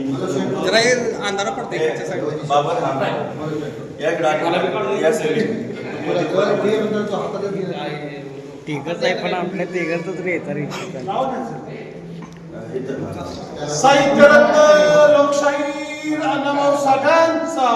जरा हे अंधारा पडते तिघच आहे पण आपल्या तिघच रे तरी साहित्यरत्न लोकशाही नानाभाऊ साठ्यांचा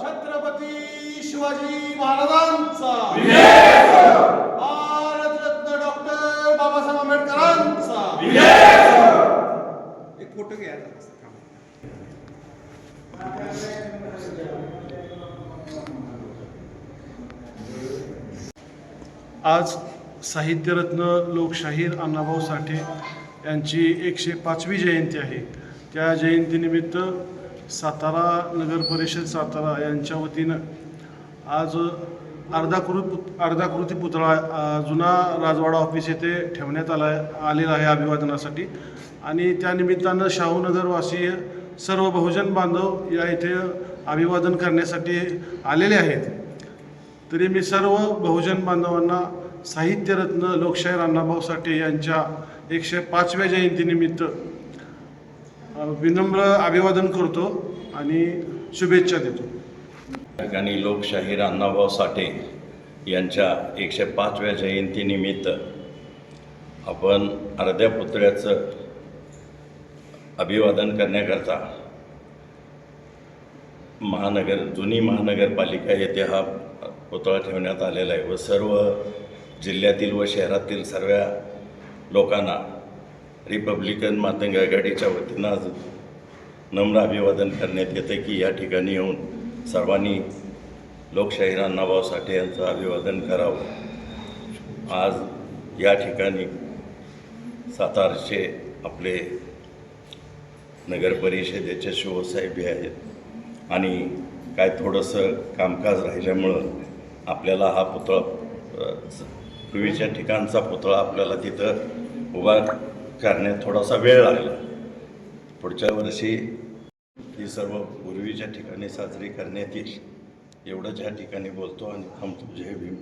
छत्रपती शिवाजी महाराजांचा. फोटो घ्या आज साहित्यरत्न लोकशाहीर अण्णाभाऊ साठे यांची एकशे पाचवी जयंती आहे. त्या जयंतीनिमित्त सातारा नगर परिषद सातारा यांच्या वतीनं आज अर्धाकृत अर्धाकृती पुतळा जुना राजवाडा ऑफिस येथे ठेवण्यात आला आलेला आहे अभिवादनासाठी. आणि त्यानिमित्तानं शाहूनगरवासीय सर्व बहुजन बांधव या इथे अभिवादन करण्यासाठी आलेले आहेत. तरी मी सर्व बहुजन बांधवांना साहित्यरत्न लोकशाहीर अण्णाभाऊ साठे यांच्या एकशे पाचव्या जयंतीनिमित्त विनम्र अभिवादन करतो आणि शुभेच्छा देतो. ठिकाणी लोकशाहीर अण्णाभाऊ साठे यांच्या एकशे पाचव्या जयंतीनिमित्त आपण अर्ध्या पुतळ्याचं अभिवादन करण्याकरता महानगर जुनी महानगरपालिका येथे हा पुतळा ठेवण्यात आलेला आहे व सर्व जिल्ह्यातील व शहरातील सर्व लोकांना रिपब्लिकन मातंग आघाडीच्या वतीनं आज नम्र अभिवादन करण्यात येतं की या ठिकाणी येऊन सर्वांनी लोकशाहीर अण्णाभाऊ साठे यांचं अभिवादन करावं. आज या ठिकाणी सातारचे आपले नगर परिषदेचे शिवसाहेब आहेत आणि काय थोडंसं कामकाज राहिल्यामुळं आपल्याला हा पुतळा पूर्वीच्या ठिकाणचा पुतळा आपल्याला तिथं उभा करण्यात थोडासा वेळ लागला. पुढच्या वर्षी ही सर्व पूर्वीच्या ठिकाणी साजरी करण्यात येईल. एवढंच ह्या ठिकाणी बोलतो आणि थांबतो. जय भीम.